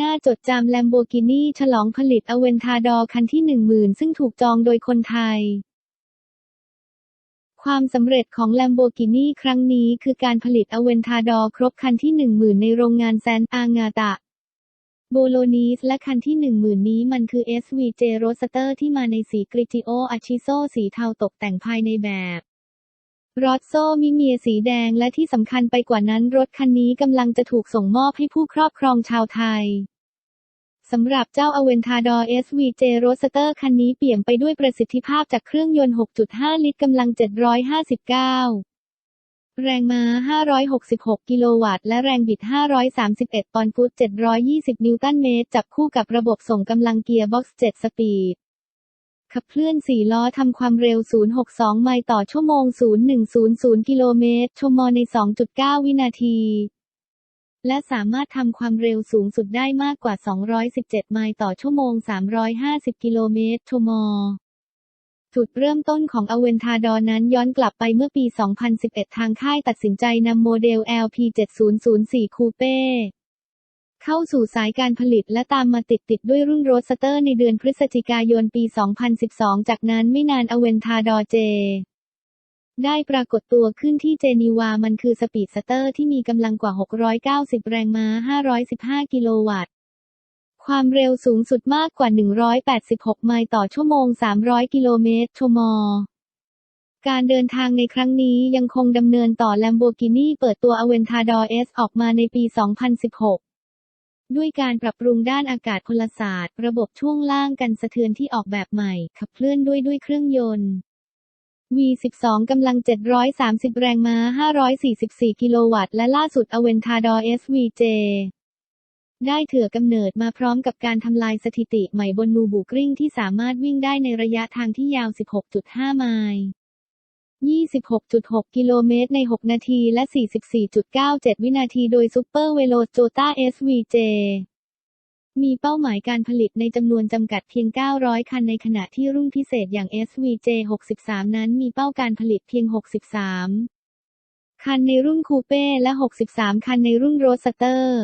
น่าจดจำ Lamborghini ฉลองผลิต Aventador คันที่10,000ซึ่งถูกจองโดยคนไทย ความสำเร็จของ Lamborghini ครั้งนี้คือการผลิต Aventador ครบคันที่10,000ในโรงงานแซนอางาตะ โบโลนีสและคันที่10,000นี้มันคือ SVJ Roadster ที่มาในสีกริจิโออาชิโซสีเทาตกแต่งภายในแบบ รอดโซมิเมียสีแดงและที่สำคัญไปกว่านั้นรถคันนี้กำลังจะถูกส่งมอบให้ผู้ครอบครองชาวไทยสำหรับเจ้า Aventador SVJ Roadster คันนี้เปี่ยมไปด้วยประสิทธิภาพจากเครื่องยนต์ 6.5 ลิตรกำลัง 759 แรงม้า 566 กิโลวัตต์ และแรงบิด 531 ปอนด์ฟุต 720 นิวตันเมตร จับคู่กับระบบส่งกำลังเกียร์บ็อกซ์ 7 สปีด ขับเคลื่อน 4 ล้อทำความเร็ว 062 ไมล์ต่อชั่วโมง 0100 กิโลเมตรชั่วโมงใน 2.9 วินาที และสามารถทำความเร็วสูงสุดได้มากกว่า 217 ไมล์ต่อชั่วโมง 350 กิโลเมตรชั่วโมงจุดเริ่มต้นของ Aventador นั้นย้อนกลับไปเมื่อปี 2011 ทางค่ายตัดสินใจนำโมเดล LP7004 Coupe เข้าสู่สายการผลิตและตามมาติดๆด้วยรุ่นโรสเตอร์ในเดือนพฤศจิกายนปี 2012 จากนั้นไม่นาน Aventador J ได้ปรากฏตัวขึ้นที่เจนีวา มันคือสปีดสเตอร์ที่มีกำลังกว่า 690 แรงม้า 515 กิโลวัตต์ ความเร็วสูงสุดมากกว่า 186 ไมล์ต่อชั่วโมง 300 กิโลเมตรชั่วโมงการเดินทางในครั้งนี้ยังคงดำเนินต่อ Lamborghini เปิดตัว Aventador S ออกมาในปี 2016 ด้วยการปรับปรุงด้านอากาศพลศาสตร์ ระบบช่วงล่างกันสะเทือนที่ออกแบบใหม่ ขับเคลื่อนด้วยด้วยเครื่องยนต์ V12 กำลัง 730 แรงม้า 544 กิโลวัตต์ และล่าสุด Aventador SVJ ได้เถื่อกำเนิดมาพร้อมกับการทำลายสถิติใหม่บนนูบูกริ้งที่สามารถวิ่งได้ในระยะทางที่ยาว 16.5 ไมล์ 26.6 กิโลเมตรใน 6 นาที และ 44.97 วินาที โดยซูเปอร์เวโลโจต้า SVJ มีเป้าหมายการผลิตในจำนวนจำกัดเพียง 900 คันในขณะที่รุ่นพิเศษอย่าง SVJ 63 นั้นมีเป้าการผลิตเพียง 63 คันในรุ่นคูเป้และ 63 คันในรุ่นโรสเตอร์